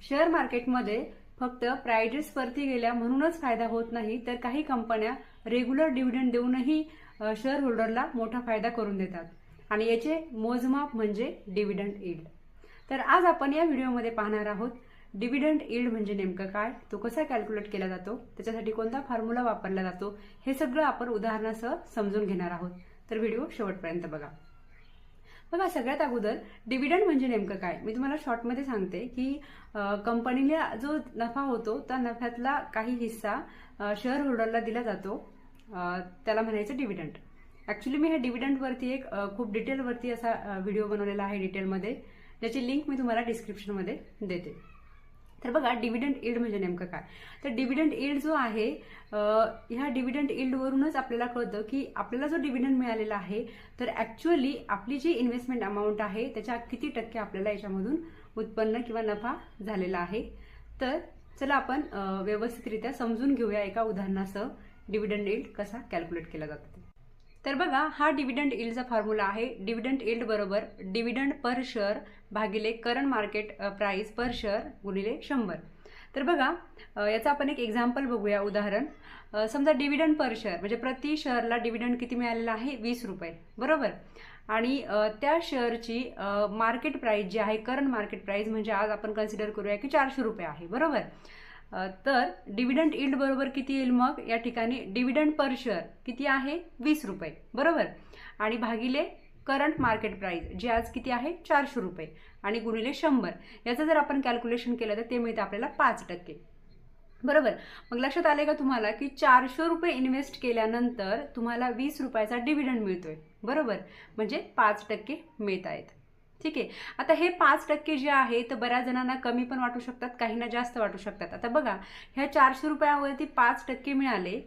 Share मार्केटमध्ये फक्त prices वरती गेल्या म्हणूनच फायदा होत नाही तर काही कंपन्या रेग्युलर डिव्हिडंड देऊनही शेअर होल्डरला मोठा फायदा करून देतात. आणि याचे मोजमाप म्हणजे डिव्हिडंड इल्ड तर आज आपण या व्हिडिओमध्ये पाहणार आहोत डिव्हिडंड इल्ड म्हणजे नेमकं काय तो कसा कॅल्क्युलेट केला जातो त्याच्यासाठी कोणता फॉर्म्युला वापरला जातो हे सगळं आपण उदाहरणासह समजून घेणार आहोत. तर व्हिडिओ शेवटपर्यंत बघा. बघा सगळ्यात अगोदर डिव्हिडंड म्हणजे नेमकं काय? मी तुम्हाला शॉर्टमध्ये सांगते की कंपनीला जो नफा होतो त्या नफ्यातला काही हिस्सा शेअर होल्डरला दिला जातो. त्याला म्हणायचं डिव्हिडंड ऍक्च्युली मी ह्या डिव्हिडंडवरती एक खूप डिटेलवरती असा व्हिडिओ बनवलेला आहे डिटेलमध्ये ज्याची लिंक मी तुम्हाला डिस्क्रिप्शनमध्ये देते. तर बघा डिव्हिडंड इल्ड म्हणजे नेमकं काय? तर डिव्हिडंड इल्ड जो आहे ह्या डिव्हिडंड इल्डवरूनच आपल्याला कळतं की आपल्याला जो डिव्हिडंड मिळालेला आहे तर ऍक्च्युअली आपली जी इन्व्हेस्टमेंट अमाऊंट आहे त्याच्या किती टक्के आपल्याला याच्यामधून उत्पन्न किंवा नफा झालेला आहे. तर चला आपण व्यवस्थितरित्या समजून घेऊया एका उदाहरणासह डिव्हिडंड इल्ड कसा कॅल्क्युलेट केला जातो तर बघा हा डिव्हिडंड इल्डचा फॉर्म्युला आहे. डिव्हिडंड इल्ड बरोबर डिव्हिडंड पर शेअर भागिले current market price per share गुणिले शंभर. तर बघा याचं आपण एक एक्झाम्पल बघूया उदाहरण. समजा डिव्हिडंड पर शेअर म्हणजे प्रति शेअरला डिव्हिडंड किती मिळालेला आहे? वीस रुपये. बरोबर? आणि त्या शेअरची मार्केट प्राईस जी आहे करंट मार्केट प्राईस म्हणजे आज आपण कन्सिडर करूया की चारशे रुपये आहे. बरोबर? तर डिव्हिडंड इल्ड बरोबर किती येईल मग? या ठिकाणी डिव्हिडंड पर शेअर किती आहे? वीस रुपये. बरोबर? आणि भागिले करंट मार्केट प्राईस जे आज किती आहे? चारशे रुपये. आणि गुणिले शंभर. याचं जर आपण कॅल्क्युलेशन केलं तर ते मिळतं आपल्याला पाच टक्के. बरोबर? मग लक्षात आले का तुम्हाला की चारशे रुपये इन्व्हेस्ट केल्यानंतर तुम्हाला वीस रुपयाचा डिव्हिडंड मिळतोय. बरोबर? म्हणजे पाच टक्के मिळत आहेत ठीक आहे. आता हे पाच टक्के जे आहे तर बऱ्याच जणांना कमी पण वाटू शकतात काहींना जास्त वाटू शकतात. आता बघा ह्या चारशे रुपयावरती पाच टक्के मिळाले.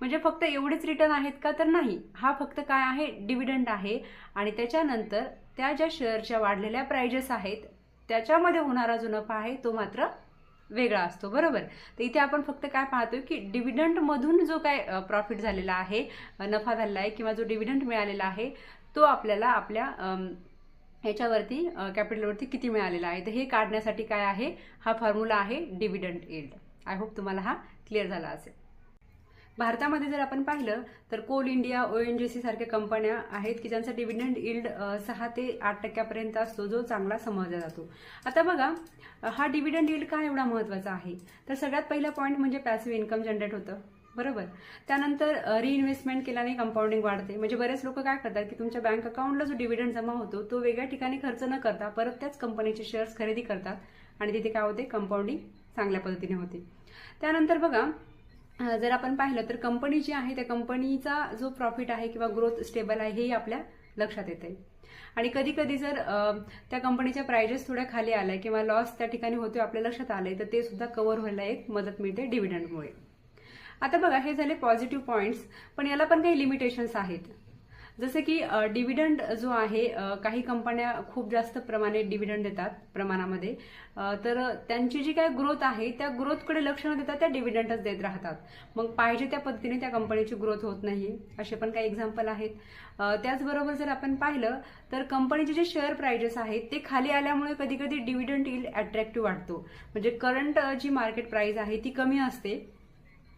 म्हणजे फक्त एवढेच रिटर्न आहेत का? तर नाही. हा फक्त काय आहे? डिव्हिडंड आहे. आणि त्याच्यानंतर त्या ज्या शेअरच्या वाढलेल्या प्रायजेस आहेत त्याच्यामध्ये होणारा जो नफा आहे तो मात्र वेगळा असतो. बरोबर? तर इथे आपण फक्त काय पाहतोय की डिव्हिडंडमधून जो काय प्रॉफिट झालेला आहे नफा झालेला आहे किंवा जो डिव्हिडंड मिळालेला आहे तो आपल्याला आपल्या ह्याच्यावरती कॅपिटलवरती किती मिळालेला आहे? तर हे काढण्यासाठी काय आहे? हा फॉर्म्युला आहे डिव्हिडंड एल्ड आय होप तुम्हाला हा क्लिअर झाला असेल. भारतामध्ये जर आपण पाहिलं तर Coal India O N G C सारख्या कंपन्या आहेत की ज्यांचा डिव्हिडंड इल्ड सहा ते आठ टक्क्यापर्यंत असतो जो चांगला समजला जातो. आता बघा हा डिव्हिडंड इल्ड का एवढा महत्त्वाचा आहे? तर सगळ्यात पहिला पॉईंट म्हणजे पॅसिव्ह इन्कम जनरेट होतं. बरोबर. त्यानंतर रिइन्व्हेस्टमेंट केल्याने कंपाऊंडिंग वाढते. म्हणजे बरेच लोक काय करतात की तुमच्या बँक अकाउंटला जो डिव्हिडंड जमा होतो तो वेगळ्या ठिकाणी खर्च न करता परत त्याच कंपनीचे शेअर्स खरेदी करतात आणि तिथे काय होते? कंपाऊंडिंग चांगल्या पद्धतीने होते. त्यानंतर बघा जर आपण पाहिलं तर कंपनी जी आहे त्या कंपनीचा जो प्रॉफिट आहे किंवा ग्रोथ स्टेबल आहे हेही आपल्या लक्षात येते आणि कधी कधी जर त्या कंपनीच्या प्राइजेस थोड्या खाली आल्या किंवा लॉस त्या ठिकाणी होतो आपल्या लक्षात आले तर ते सुद्धा कव्हर व्हायला एक मदत मिळते डिव्हिडंडमुळे आता बघा हे झाले पॉझिटिव्ह पॉईंट्स पण याला पण काही लिमिटेशन्स आहेत. जसे की डिव्हिडंड जो आहे काही कंपन्या खूप जास्त प्रमाणे डिव्हिडंड देतात प्रमाणामध्ये. तर त्यांची जी काय ग्रोथ आहे त्या ग्रोथकडे लक्ष न देता त्या डिव्हिडंडच देत राहतात. मग पाहिजे त्या पद्धतीने त्या कंपनीची ग्रोथ होत नाही असे पण काही एक्झाम्पल आहेत. त्याचबरोबर जर आपण पाहिलं तर कंपनीचे जे शेअर प्राइजेस आहेत ते खाली आल्यामुळे कधी कधी डिव्हिडंड इल्ड अट्रॅक्टिव्ह वाटतो. म्हणजे करंट जी मार्केट प्राइस आहे ती कमी असते.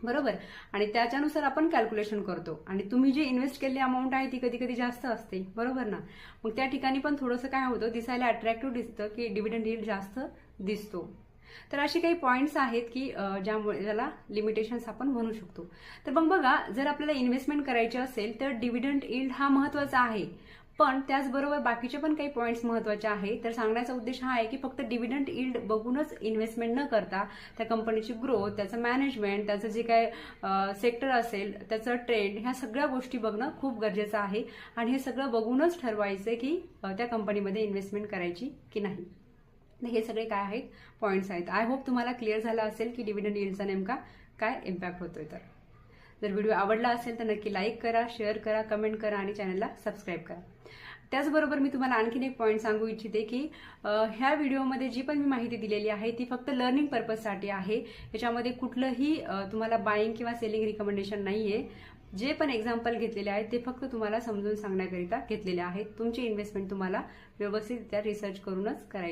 बरोबर? आणि त्याच्यानुसार आपण कॅल्क्युलेशन करतो. आणि तुम्ही जी इन्व्हेस्ट केलेली अमाऊंट आहे ती कधी कधी जास्त असते. बरोबर ना? मग त्या ठिकाणी पण थोडंसं काय होतं दिसायला अट्रॅक्टिव्ह दिसतं की डिव्हिडंड यील्ड जास्त दिसतो. तर असे काही पॉईंट्स आहेत की ज्यामुळे ज्याला लिमिटेशन्स आपण म्हणू शकतो. तर मग बघा जर आपल्याला इन्व्हेस्टमेंट करायची असेल तर डिव्हिडंड इल्ड हा महत्त्वाचा आहे. पण त्याचबरोबर बाकीचे पण काही पॉईंट्स महत्त्वाचे आहे. तर सांगण्याचा उद्देश हा आहे की फक्त डिव्हिडंट इल्ड बघूनच इन्व्हेस्टमेंट न करता त्या कंपनीची ग्रोथ त्याचं मॅनेजमेंट त्याचं जे काय सेक्टर असेल त्याचं ट्रेंड ह्या सगळ्या गोष्टी बघणं खूप गरजेचं आहे. आणि हे सगळं बघूनच ठरवायचं की त्या कंपनीमध्ये इन्व्हेस्टमेंट करायची की नाही. हे सगळे काय आहेत? पॉईंट्स आहेत. आय होप तुम्हाला क्लिअर झाला असेल की डिव्हिडंड इल्डचा नेमका काय इम्पॅक्ट होतोय तर. जर व्हिडिओ आवडला असेल तर नक्की लाईक करा शेअर करा कमेंट करा आणि चॅनलला सबस्क्राईब करा. त्याचबरोबर मी तुम्हाला आणखीन एक पॉईंट सांगू इच्छिते की ह्या व्हिडिओमध्ये जी पण मी माहिती दिलेली आहे ती फक्त लर्निंग पर्पजसाठी आहे. याच्यामध्ये कुठलंही तुम्हाला बाईंग किंवा सेलिंग रिकमेंडेशन नाही आहे जे पण एक्झाम्पल घेतलेले आहेत ते फक्त तुम्हाला समजून सांगण्याकरिता घेतलेले आहेत. तुमची इन्व्हेस्टमेंट तुम्हाला व्यवस्थितरित्या रिसर्च करूनच करायची